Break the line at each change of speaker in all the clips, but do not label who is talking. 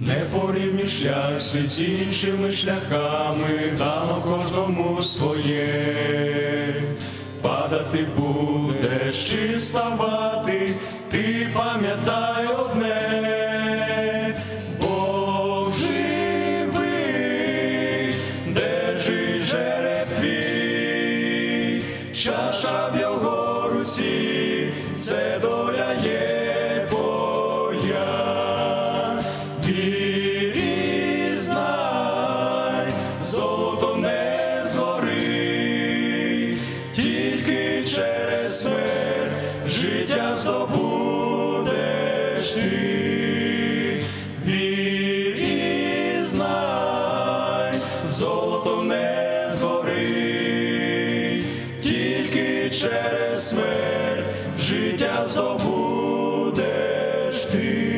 Не порівнюй шлях свій з іншими шляхами, дано кожному своє. Падати будеш чи вставати, ти пам'ятай одне, Бог живий, держи жереб твій, чаша в його руці, це доля є через смерть життя здобудеш ти. Знай, золото не згорить, тільки через смерть життя здобудеш ти.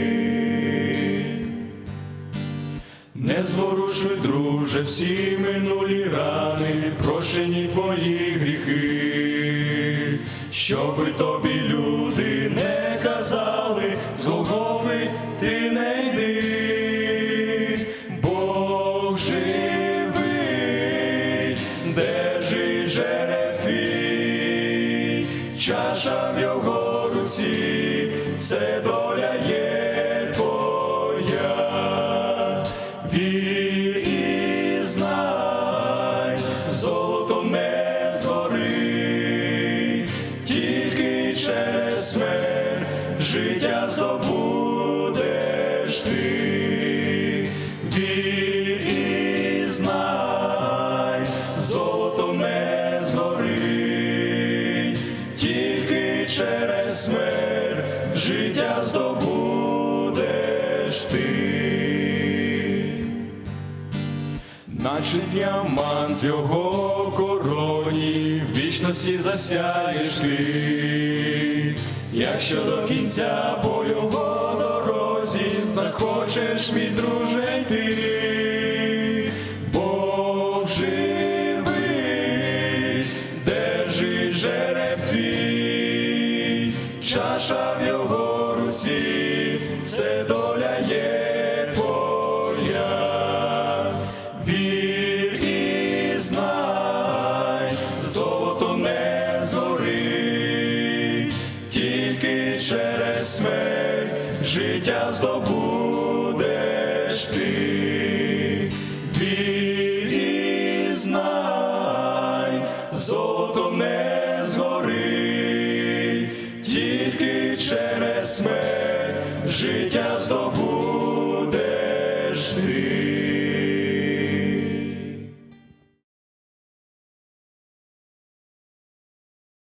Не зворушуй, друже, всі минулі рани, прощені твої гріхи, щоби тобі люди не казали, з Голгофи ти не йди, Бог живий, де жереб твій, чаша в його руці, це доля є життя здобудеш ти. Вір знай, золото не згорить, тільки через смерть життя здобудеш ти. Наче діамант його короні, вічності засяєш ти, якщо до кінця по його дорозі захочеш, мій друже йти, Бог живий, держи чаша в його руці, це доля є життя здобудеш ти. Вір і знай, не згорить, тільки через смерть життя здобудеш.